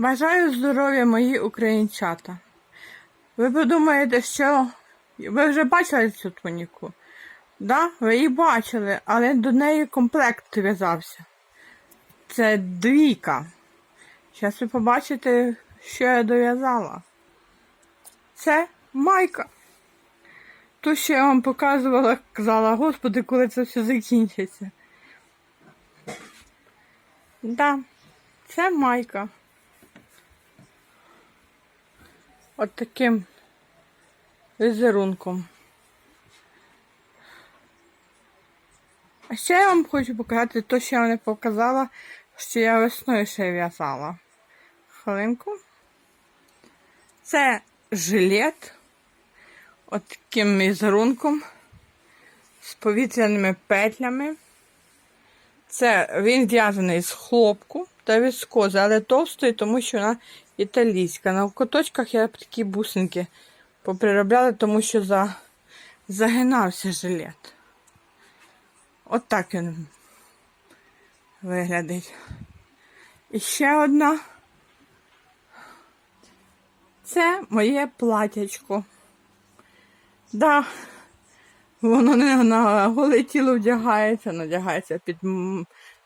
Бажаю здоров'я мої українчата. Ви подумаєте, що ви вже бачили цю туніку? Да, ви її бачили, але до неї комплект в'язався. Це двійка. Зараз ви побачите, що я дов'язала. Це майка. То, що я вам показувала, казала, господи, коли це все закінчиться. Да, це майка. От таким візерунком. А ще я вам хочу показати те, що я вам не показала, що я весною ще в'язала. Хвилинку. Це жилет. От таким візерунком. З повітряними петлями. Це він в'язаний з хлопку та віскози, але товстої, тому що вона італійська. На куточках я такі бусинки поприробляла, тому що за... загинався жилет. От так він виглядить. І ще одна. Це моє платячко. Да, воно не на голе тіло вдягається, надягається під,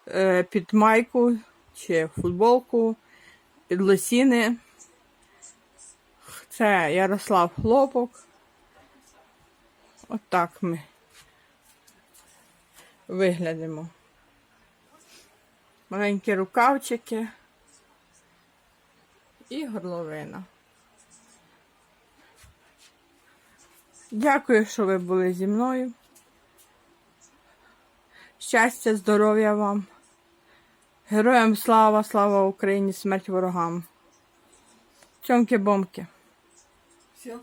е, під майку чи футболку, лосіни. Це Ярослав Хлопок. Отак ми виглядимо. Маленькі рукавчики і горловина. Дякую, що ви були зі мною. Щастя, здоров'я вам. Героям слава, слава Україні, смерть ворогам. Цьомки-бомки.